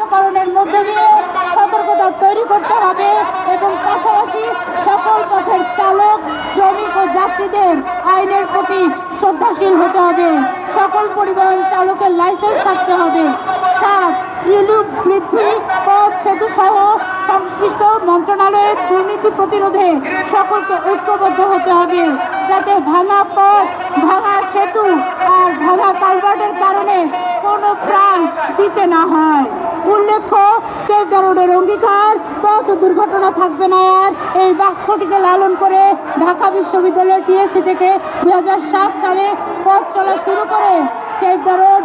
চিহ্নিতকরণের মধ্য দিয়ে সতর্কতা তৈরি করতে হবে এবং পাশাপাশি সকল পথের চালক, শ্রমিক ও যাত্রীদের আইনের প্রতি শ্রদ্ধাশীল হতে হবে। সকল পরিবহন চালকের লাইসেন্স থাকতে হবে। সাত ইলুপ বৃদ্ধি, পথ সেতু সহ সংশ্লিষ্ট মন্ত্রণালয়ের দুর্নীতি প্রতিরোধে সকলকে ঐক্যবদ্ধ হতে হবে, যাতে ভাঙা পথ, ভাঙা সেতু আর ভাঙা কালভার্টের কারণে কোনো প্রাণ দিতে না হয়। উল্লেখ্য সেফ রোডের অঙ্গীকার, পথ দুর্ঘটনা থাকবে না আর এই বাক্যটিকে লালন করে ঢাকা বিশ্ববিদ্যালয়ের টিএসসি থেকে দু হাজার সাত সালে পথ চলা শুরু করে। সেফ দ্য রোড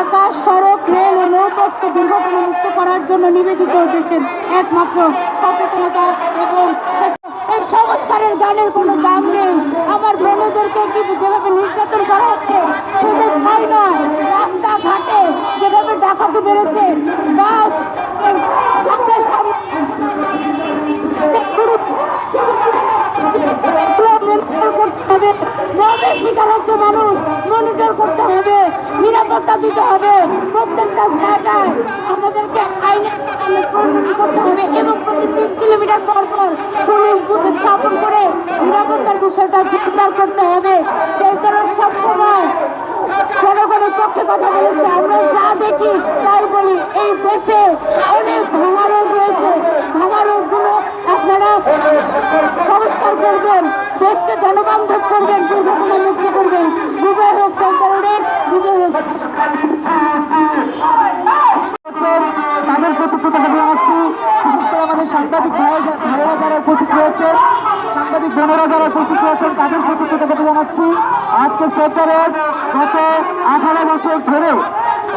আকাশ, সড়ক, রেল ও নৌপথকে দুর্ঘটনা মুক্ত করার জন্য নিবেদিত দেশের একমাত্র সচেতনতা এবং এই সংস্কারের গানের কোনো দাম নেই। আমার বোনদেরকে কি যেভাবে নির্যাতন করা হচ্ছে শুধু তাই নয়। রাস্তাঘাটে যেভাবে ডাকাতি বেড়েছে মনের শিকার হচ্ছে মানুষ। মনিটর করতে হবে। নিরাপত্তা দিতে হবে। প্রত্যেকটা জায়গায় আমাদেরকে আইনে প্রণয়ন করতে হবে এবং প্রতি তিন কিলোমিটার পর পর পুলিশ বুথ স্থাপন করে নিরাপত্তার বিষয়টা জোরদার করতে হবে। সেই কারণ সবসময় জনগণের পক্ষে কথা বলেছে। আমরা যা দেখি তাই বলি। এই দেশে অনেক ভাঙা রোগ রয়েছে। ভাঙা রোগগুলো আপনারা সংস্কার করবেন। দেশকে জনবান্ধব করবেন দুর্ঘটনা মুক্ত করবেন। বিজয় হোক সেন্টারের বিজয় হোক। তাদের প্রতি কৃতজ্ঞতা জানাচ্ছি। বিশেষ করে আমাদের সাংবাদিক ভাইরা যারা উপস্থিত রয়েছে, সাংবাদিক বোনেরা যারা উপস্থিত তাদের প্রতি কৃতজ্ঞতা জানাচ্ছি। আজকে সরকারের গত আঠারো বছর ধরে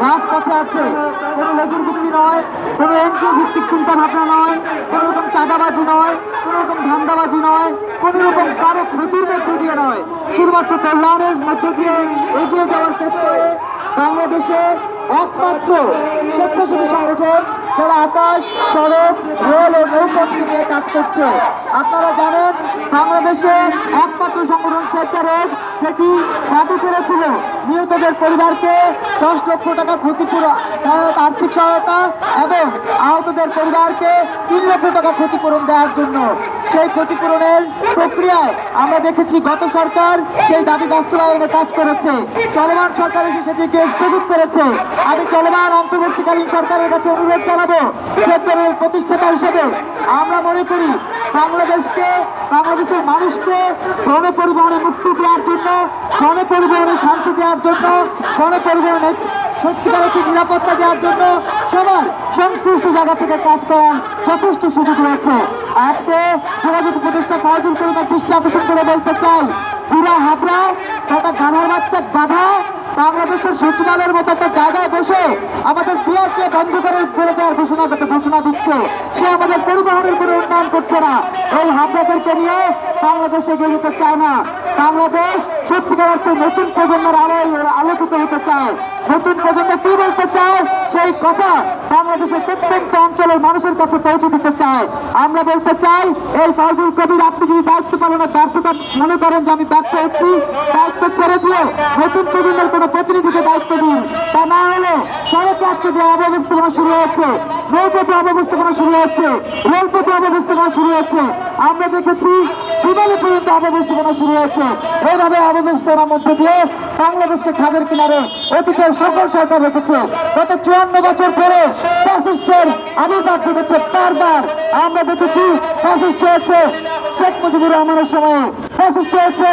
রাজপথে আছে। কোনো ভিত্তি নয়, কোনো এনজিও ভিত্তিক চিন্তা ভাবনা নয়, কোনো রকম চাঁদাবাজি নয়, কোনো রকম ধান্দাবাজি নয়, কোনো রকম কারও ক্ষতির মধ্য দিয়ে নয়। শুধুমাত্র কল্যাণের মধ্য দিয়ে এগিয়ে যাওয়ার ক্ষেত্রে বাংলাদেশে একমাত্র স্বেচ্ছাসেবী সংগঠন, যারা আকাশ, সড়ক, রেল ও নৌপথ কাজ করছে আপনারা জানেন, বাংলাদেশে একমাত্র সংগঠন সেক্টরের সেটি দাবি করেছিল নিহতদের পরিবারকে দশ লক্ষ টাকা ক্ষতিপূরণ আর্থিক সহায়তা এবং আহতদের পরিবারকে তিন লক্ষ টাকা ক্ষতিপূরণ দেওয়ার জন্য। সেই ক্ষতিপূরণের প্রক্রিয়ায় আমরা দেখেছি, গত সরকার সেই দাবি বাস্তবায়নে কাজ করেছে। চলমান সরকার এসে সেটিকে স্থগিত করেছে। আমি চলমান অন্তর্বর্তীকালীন সরকারের কাছে অনুরোধ জানাব সেক্টরের প্রতিষ্ঠাতা হিসেবে আমরা মনে করি বাংলাদেশকে, বাংলাদেশের মানুষকে গণপরিবহনে মুক্তি দেওয়ার জন্য গণপরিবহনে শান্তি দেওয়ার জন্য গণপরিবহনে সত্যিকার একটি নিরাপত্তা দেওয়ার জন্য সবার সংশ্লিষ্ট জায়গা থেকে কাজ করার যথেষ্ট সুযোগ রয়েছে। আজকে যোগাযোগ উপদেষ্টা ফয়জুল করিমের দৃষ্টি আকর্ষণ করে বলতে চাই পুরা হাবড়া তথা গাধার বাচ্চা গাধা বাংলাদেশের সচিবালয়ের মতো একটা জায়গায় বসে আমাদের পিয়ারকে বন্ধ করে করে দেওয়ার ঘোষণা করতে ঘোষণা দিচ্ছে। সে আমাদের পরিবহনের কোনো উন্নয়ন করছে না। এই হামলাদেরকে নিয়ে বাংলাদেশে এগিয়ে যেতে চায় না। বাংলাদেশ নতুন প্রজন্মের আলোয় আলোকিত হতে চায়, নতুন প্রজন্ম কি বলতে চায়, সেই কথা বাংলাদেশের প্রত্যেকটা অঞ্চলের মানুষের কাছে পৌঁছে দিতে চায়। আমরা বলতে চাই, এই ফজল কবির, আপনি যদি দায়িত্ব পালনের ব্যর্থতা মনে করেন যে আমি ব্যর্থ হচ্ছি, দায়িত্ব ছেড়ে দিয়ে নতুন প্রজন্মের কোনো প্রতিনিধিকে দায়িত্ব দিন। তা না হলে সড়কে আজকে যে অব্যবস্থাপনা শুরু হয়েছে, নৌপথে অব্যবস্থাপনা শুরু হচ্ছে রেলপথে অব্যবস্থাপনা শুরু হচ্ছে আমরা দেখেছি বিমানে পর্যন্ত অব্যবস্থাপনা শুরু হয়েছে। এইভাবে অব্যবস্থাপনার মধ্যে দিয়ে বাংলাদেশকে খাদের কিনারে অতীতের সকল সরকার রেখেছে। গত চুয়ান্ন বছর পরে ফ্যাসিস্টের আবির্ভাব ঘটেছে বারবার। আমরা দেখেছি ফ্যাসিস্ট হয়েছে শেখ মুজিবুর রহমানের সময়ে ফ্যাসিস্ট হয়েছে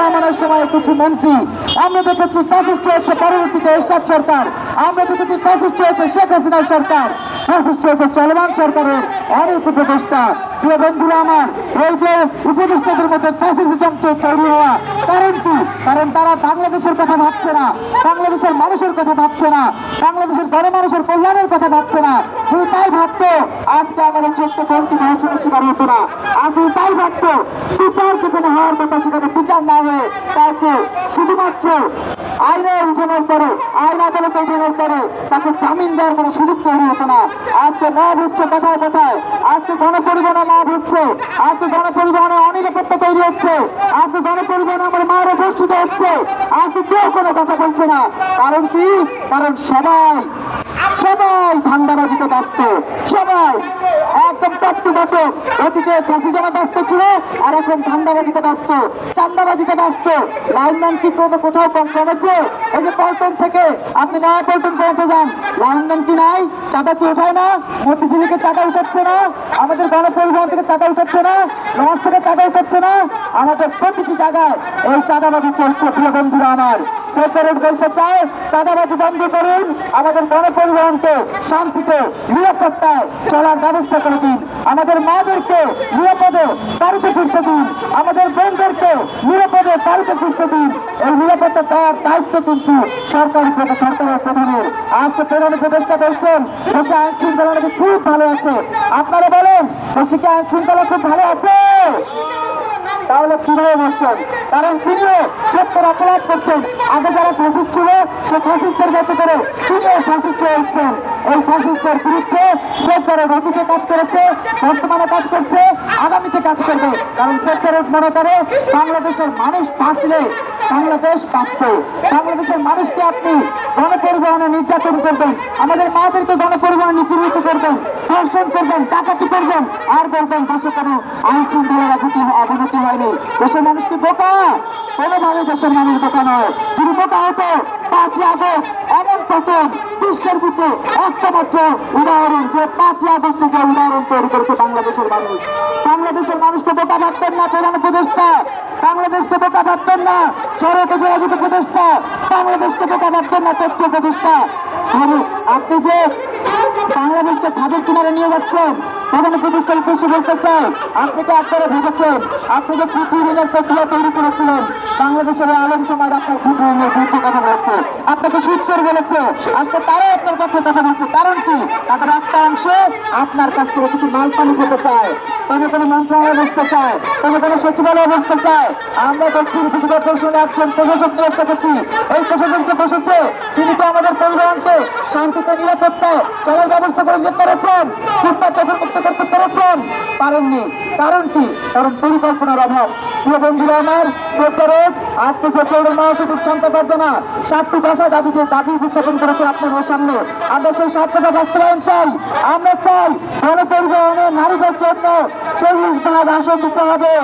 রহমানের সময়ে কিছু মন্ত্রী। আমরা দেখেছি ফ্যাসিস্ট হয়েছে পরবর্তীতে এরশাদ সরকার। আমরা দেখেছি ফ্যাসিস্ট হয়েছে শেখ হাসিনার সরকার। ফ্যাসিস্ট হয়েছে চলমান সরকারের অনেক উপদেষ্টা। প্রিয় বন্ধুরা আমার, এই যে উপদেষ্টাদের মধ্যে ফ্যাসিজম তৈরি হওয়া কারণ কি? কারণ তারা বাংলাদেশের কথা ভাবছে না, বাংলাদেশের মানুষের কথা ভাবছে না, বাংলাদেশের গণমানুষের কল্যাণের কথা ভাবছে না। শুধু তাই ভাবতো, আজকে আমাদের ছোট্ট বোনটি ধর্ষণের শিকার হতো না শুধু তাই ভাবতো, বিচার সেখানে হওয়ার কথা সেখানে বিচার না হয়ে তাকে শুধুমাত্র আইনে উঠানোর পরে আইন আদালতে উঠানোর পরে তাকে জামিন দেওয়ার কোনো সুযোগ তৈরি হতো না। আজকে না হচ্ছে কোথায় কোথায়, আজকে গণপরিবহনে না হচ্ছে, আজকে গণপরিবহনে অনিরাপত্তা তৈরি হচ্ছে, আজকে গণপরিবহনে আমার মায়ের ধর্ষিত হচ্ছে, আজকে কেউ কোনো কথা বলছে না। কারণ কি? কারণ সবাই সবাই ধান্দা ব্যস্ত, সবাই একদম তত্ত্বগত অতীতে ফ্যাসিজমে ব্যস্ত ছিল আর এখন ধান্দাবাজিতে ব্যস্ত, চান্দাবাজিতে ব্যস্ত। লাইনম্যান কি কোনো কোথাও কম কমেছে এই যে পল্টন থেকে, আপনি নয়া পল্টন পর্যন্ত যান। লাইনম্যান কি নাই? চাঁদা কি ওঠায় না? মতিঝিলিকে চাঁদা উঠাচ্ছে না? আমাদের গণপরিবহন থেকে চাঁদা উঠাচ্ছে না? লঞ্চ থেকে চাঁদা উঠাচ্ছে না? আমাদের প্রতিটি জায়গায় এই চাঁদাবাজি চলছে, প্রিয় বন্ধুরা আমার। সেক্রেটারি বলতে চায় চাঁদাবাজি বন্ধ করুন। আমাদের গণপরিবহনকে শান্তিতে নিরাপত্তায় চলার ব্যবস্থা করে দিন। আমাদের মাদেরকে নিরাপদে বাড়িতে ফিরতে দিন। আমাদের বোনদেরকে নিরাপদে বাড়িতে ফিরতে দিন। এই নিরাপত্তা দেওয়ার দায়িত্ব কিন্তু সরকারি সরকারের প্রধানের। আজকে প্রধান উপদেষ্টা বলছেন দেশে আইন শৃঙ্খলা খুব ভালো আছে। আপনারা বলেন দেশে কি আইন শৃঙ্খলা খুব ভালো আছে? তাহলে কীভাবে বসছেন? কারণ তিনিও সত্তর অপরাধ করছেন। আগে যারা ফাঁসিস ছিল, সে ফাঁসিস্টের গত করে তিনিও ফাঁসিস্ট হচ্ছেন এই ফাঁসিস্টের বিরুদ্ধে সরকারের গতিতে কাজ করেছে, বর্তমানে কাজ করছে, আগামীতে কাজ করবে। কারণ সরকারের মনে করে বাংলাদেশের মানুষ বাঁচলে বাংলাদেশ বাঁচবে বাংলাদেশের মানুষকে আপনি গণপরিবহনে নির্যাতন করবেন, আমাদের মাদেরকে গণপরিবহনে নিপীড়িত করবেন, ধর্ষণ করবেন, ডাকাতি করবেন, আর বলবেন দেশে কোনো আইন শৃঙ্খলার অবনতি অবনতি হয়নি। দেশের মানুষ কি বোকা? কোনোভাবে দেশের মানুষ বোকা নয়। যদি বোকা হতো, পাঁচই আগস্ট এমন প্রথম বিশ্বের বুকে একটা মাত্র উদাহরণ যে পাঁচই আগস্টে যে উদাহরণ তৈরি করেছে বাংলাদেশের মানুষ। বাংলাদেশের মানুষকে বোকা ভাবতেন না প্রধান উপদেষ্টা। বাংলাদেশকে বোকা ভাবতেন না। সড়ক যোগাযোগ প্রতিষ্ঠা। বাংলাদেশকে বোকা ভাবতেন না, তথ্য প্রতিষ্ঠা। আপনি যে বাংলাদেশকে খাদের কিনারে নিয়ে যাচ্ছেন প্রধান প্রতিষ্ঠান কৃষি বলতে চাই। আপনি তো আপনারা ভেবেছেন, আপনি যে পৃথিবীর প্রক্রিয়া তৈরি করেছিলেন বাংলাদেশের আলম সমাজ আপনার কৃষি ঋণের বিরুদ্ধে কথা বলেছে। আপনাকে সুচ্চর বলেছে। আজকে তারাও আপনার পক্ষে কথা বলছে। কারণ কি? তাদের একটা অংশ আপনার কাছ থেকে কিছু মাল পানি চায়। কোনো কোনো মন্ত্রণালয় বসতে চায়। কোনো কোনো সচিবালয় বসতে চায়। আমরা দক্ষিণ সুবিধা পরিষদে একজন প্রশাসক নিয়োগ করেছি। এই প্রশাসনকে বসেছে। তিনি তো আমাদের পরিবহনকে শান্তিতে, নিরাপত্তায় চলার ব্যবস্থা করে দিতে পেরেছেন ফুটপাত মুক্ত করতে পেরেছেন। পারেননি। কারণ কি? কারণ পরিকল্পনার অভাব। প্রিয় বন্ধুরা আমার সেক্টরের আজকে সেক্টরের মহাসচিব শান্তা গর্জনা। সাতটি দফা দাবি যে দাবি উপস্থাপন করেছে আপনাদের সামনে। আমরা সেই সাত দফা বাস্তবায়ন চাই। আমরা চাই গণপরিবহনে নারীদের জন্য চল্লিশ ভাগ আসন দিতে হবে।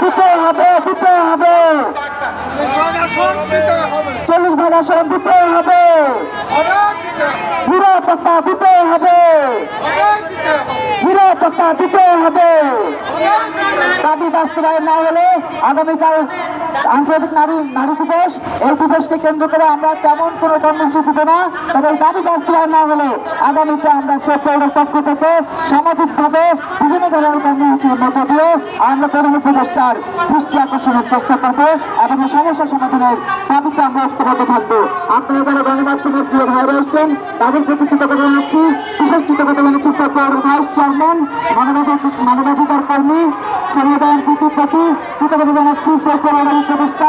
দিতে হবে দিতে হবে। চল্লিশ ভাগ আসন দিতে হবে। নিরাপত্তা দিতে হবে। নিরাপত্তা দিতে হবে। দাবি বাস্তবায়ন না হলে আগামীকাল আন্তর্জাতিক নারী নারী দিবস, এই দিবসকে কেন্দ্র করে আমরা তেমন কোনো কর্মসূচি দিব না। তবে এই দাবি বাস্তবায়ন না হলে আগামীতে আমরা সেক্টরের পক্ষ থেকে সামাজিকভাবে বিভিন্ন ধরনের কর্মসূচির মধ্য দিয়ে আমরা প্রধান উপদেষ্টার দৃষ্টি আকর্ষণের চেষ্টা করব এবং সমস্যা সমাধানের দাবিতে আমরা ঐক্যবদ্ধ থাকব। আপনারা যারা গণমাধ্যমের প্রিয় ভাইরা এসছেন, তাদের প্রতি কৃতজ্ঞতা জানাচ্ছি। বিশেষ কৃতজ্ঞতা জানাচ্ছি সেক্টরের ভাইস চেয়ারম্যান, মানবাধিকার কর্মী সমাধান প্রতি প্রতি কৃতজ্ঞতা জানাচ্ছি সেক্টরের উপদেষ্টা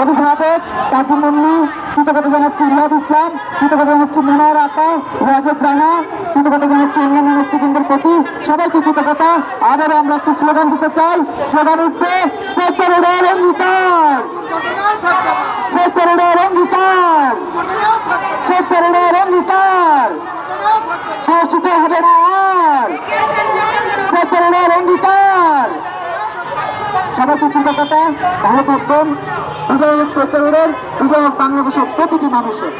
অভিভাবক কাজী মুন্নি কৃতজ্ঞতা জানাচ্ছি রিয়াদ ইসলাম কৃতজ্ঞতা জানাচ্ছি মনোয়ার আকা রাজত রানা কৃতজ্ঞতা জানাচ্ছি অন্যান্য নেতৃবৃন্দের প্রতি সবাইকে কৃতজ্ঞতা। আবারও আমরা একটি স্লোগান দিতে চাই। স্লোগান উঠবে সেক্টরের অঙ্গীকার সেক্টরের অঙ্গীকার সেক্টরের অঙ্গীকার হবে না আর সেক্টরের অঙ্গীকার সবাইকে কৃতজ্ঞতা ভালো থাকবেন বিজয় হোক সেক্টরের বিজয় বাংলাদেশের প্রতিটি মানুষের।